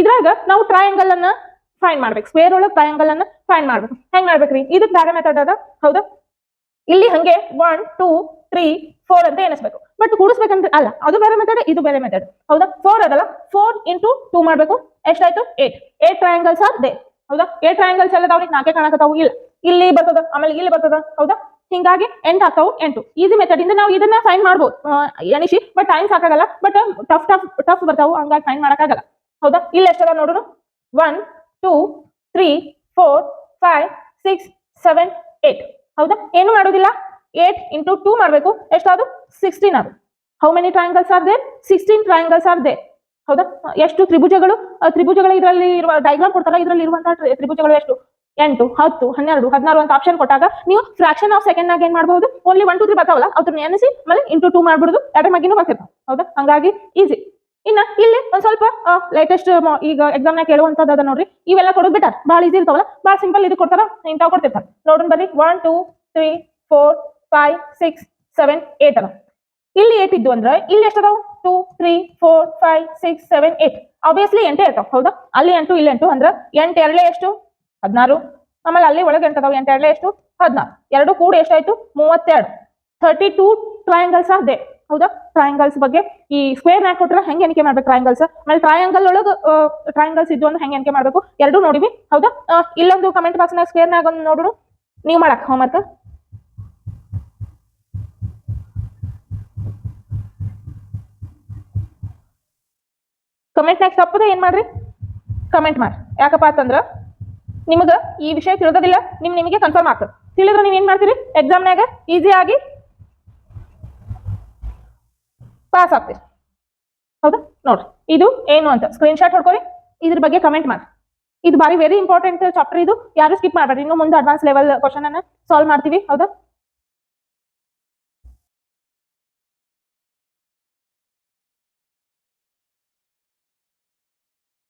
ಇದ್ರಾಗ ನಾವು ಟ್ರಯಾಂಗಲ್ ಅನ್ನ ಫೈನ್ ಮಾಡ್ಬೇಕು. ಸ್ಕ್ವೇರ್ ಒಳಗೆ ಟ್ರಯಾಂಗಲ್ ಅನ್ನ ಫೈನ್ ಮಾಡ್ಬೇಕು. ಹೆಂಗ್ ಮಾಡ್ಬೇಕ್ರಿ? ಇದಕ್ ಬೇರೆ ಮೆಥಡ್ ಅದ. ಹೌದಾ? ಇಲ್ಲಿ ಹಂಗೆ ಒನ್ ಟೂ ತ್ರೀ ಫೋರ್ ಅಂತ ಎಣಿಸ್ಬೇಕು. ಬಟ್ ಕೂಡಿಸ್ಬೇಕಂದ್ರೆ ಅಲ್ಲ, ಅದು ಬೇರೆ ಮೆಥಡ್ ಇದು ಬೇರೆ ಮೆಥಡ್ ಹೌದಾ? ಫೋರ್ ಅದಲ್ಲ. ಫೋರ್ ಇಂಟು ಟೂ ಮಾಡ್ಬೇಕು. ಎಷ್ಟಾಯ್ತು? Eight eight triangles are they ಹೌದಾ? ಏಟ್ ಟ್ರಯಾಂಗಲ್ಸ್ ಎಲ್ಲ ಅವ್ರಿಗೆ ನಾಕೆ ಕಾಣಕತ್ತಾವು. ಇಲ್ಲ. ಇಲ್ಲಿ ಬರ್ತದ, ಆಮೇಲೆ ಇಲ್ಲಿ ಬರ್ತದ. ಹೌದಾ? ಹಿಂಗಾಗಿ ಎಂಟ್ ಆಗ್ತಾವು ಎಂಟು. ಈಸಿ ಮೆಥಡ್ ಇಂದ ನಾವು ಇದನ್ನ ಫೈನ್ ಮಾಡ್ಬೋದು. ಎಣಿಸಿ ಬಟ್ ಟೈಮ್ ಸಾಕಾಗಲ್ಲ. ಬಟ್ ಟಫ್ ಟಫ್ ಟಫ್ ಬರ್ತಾವು. ಹಂಗಾಗಿ ಫೈನ್ ಮಾಡಕ್ಕಾಗಲ್ಲ ಹೌದಾ? ಇಲ್ಲಿ ಎಷ್ಟದ ನೋಡೋಣ one two three four five six seven eight ಹೌದಾ? ಏನು ಮಾಡೋದಿಲ್ಲ? ಏಟ್ ಇಂಟು ಟೂ ಮಾಡಬೇಕು. ಎಷ್ಟಾದ್ರು ಸಿಕ್ಸ್ಟೀನ್ ಅದು. How many triangles are they sixteen triangles are they ಹೌದಾ? ಎಷ್ಟು ತ್ರಿಭುಜಗಳು? ತ್ರಿಭುಜಗಳು ಇದರಲ್ಲಿ ಇರುವ ಡೈಗ್ರಾಮ್ ಕೊಡ್ತಾರ ಇದರಲ್ಲಿ ಇರುವಂತಹ ತ್ರಿಭುಜಗಳು ಎಷ್ಟು? ಎಂಟು, ಹತ್ತು, ಹನ್ನೆರಡು, ಹದಿನಾರು ಅಂತ ಆಪ್ಷನ್ ಕೊಟ್ಟಾಗ ನೀವು ಫ್ರಾಕ್ಷನ್ ಆಫ್ ಸೆಕೆಂಡ್ ಆಗಿ ಏನ್ ಮಾಡಬಹುದು? ಓನ್ಲಿ ಒನ್ ಟು ತ್ರೀ ಬರ್ತಾವಲ್ಲ ಅವ್ರನ್ನ ಎನಿಸಿ ಮೇಲೆ ಇಂಟು ಟೂ ಮಾಡ್ಬಿಡುದು. ಎರಡರ ಮಗಿನೂ ಬರ್ತಿರ್ತಾವ. ಹೌದಾ? ಹಂಗಾಗಿ ಈಸಿ ಇನ್ನ ಇಲ್ಲಿ ಒಂದ್ ಸ್ವಲ್ಪ ಲೇಟೆಸ್ಟ್ ಈಗ ಎಕ್ಸಾಮ್ ನಾಗ ಕೇಳುವಂತದ್ದು ಅದ ನೋಡ್ರಿ. ಇವೆಲ್ಲ ಕೊಡೋದು ಬಿಟ್ಟಾರ. ಭಾಳ ಈಸಿ ಇರ್ತಾವಲ್ಲ. ಭಾಳ ಸಿಂಪಲ್ ಇದು ಕೊಡ್ತಾರ. ಇಂತಾವ್ ಕೊಡ್ತಿರ್ತಾರ. ನೋಡೋಣ ಬರ್ರಿ. One two three four five six seven eight ಅದ ಇಲ್ಲಿ ಏಟ್ ಇದ್ದು ಅಂದ್ರೆ, ಇಲ್ಲಿ ಎಷ್ಟು ಅದಾವ two three four five six seven eight obviously ಎಂಟೇ ಇರ್ತಾವ. ಹೌದಾ? ಅಲ್ಲಿ ಎಂಟು, ಇಲ್ಲಿ ಎಂಟು ಅಂದ್ರೆ, ಎಂಟು ಎರಡೇ ಎಷ್ಟು? ಹದಿನಾರು. ಆಮೇಲೆ ಅಲ್ಲಿ ಒಳಗೆ ಎಂಟು ಎಂಟು ಎರಡೇ ಎಷ್ಟು? ಹದಿನಾರು. ಎರಡು ಕೂಡಿ ಎಷ್ಟಾಯ್ತು? ಮೂವತ್ತೆರಡು. Thirty two triangles are they ಹೌದಾ? ಟ್ರಯಾಂಗಲ್ಸ್ ಬಗ್ಗೆ. ಈ ಸ್ಕ್ವೇರ್ ನ್ಯಾಕ್ ಕೊಟ್ರೆ ಹೆಂಗೆ ಎಣಿಕೆ ಮಾಡ್ಬೇಕು ಟ್ರಯಾಂಗಲ್ಸ್ ಆಮೇಲೆ ಟ್ರಯಾಂಗಲ್ ಒಳಗೆ ಟ್ರಯಾಂಗಲ್ಸ್ ಇದ್ದು ಅಂದ್ರೆ ಹೆಂಗೆ ಎಣಿಕೆ ಮಾಡ್ಬೇಕು? ಎರಡು ನೋಡಿವಿ. ಹೌದಾ? ಇಲ್ಲೊಂದು ಕಮೆಂಟ್ ಬಾಕ್ಸ್ ನಾಗ ಸ್ಕ್ವೇರ್ ನಾಗ ಒಂದು ನೋಡೋಣ. ನೀವು ಮಾಡಕ್ ಹೋಮ್ವರ್ಕ್ ಕಮೆಂಟ್ ನಾಗ ತಪ್ಪದೆ ಏನ್ ಮಾಡ್ರಿ? ಕಮೆಂಟ್ ಮಾಡಿ. ಯಾಕಪ್ಪ ಅಂತಂದ್ರ, ನಿಮಗ ಈ ವಿಷಯ ತಿಳಿದಿಲ್ಲ ನಿಮ್ ನಿಮಗೆ ಕನ್ಫರ್ಮ್ ಆಗ್ತದೆ ತಿಳಿದ್ರೆ ನೀವ್ ಏನ್ ಮಾಡ್ತೀರಿ? ಎಕ್ಸಾಮ್ನಾಗ ಈಸಿ ಆಗಿ ಪಾಸ್ ಆಗ್ತೀರಿ ಹೌದಾ? ನೋಡ್ರಿ. ಇದು ಏನು ಅಂತ ಸ್ಕ್ರೀನ್ ಶಾಟ್ ಹೊಡ್ಕೊರಿ ಇದ್ರ ಬಗ್ಗೆ ಕಮೆಂಟ್ ಮಾಡಿ ಇದು ಬಾರಿ ವೆರಿ ಇಂಪಾರ್ಟೆಂಟ್ ಚಾಪ್ಟರ್ ಇದು. ಯಾರು ಸ್ಕಿಪ್ ಮಾಡಬೇಡ್ರಿ. ಇನ್ನು ಮುಂದೆ ಅಡ್ವಾನ್ಸ್ ಲೆವೆಲ್ ಕ್ವಶನ್ ಅನ್ನ ಸಾಲ್ವ್ ಮಾಡ್ತೀವಿ. ಹೌದಾ?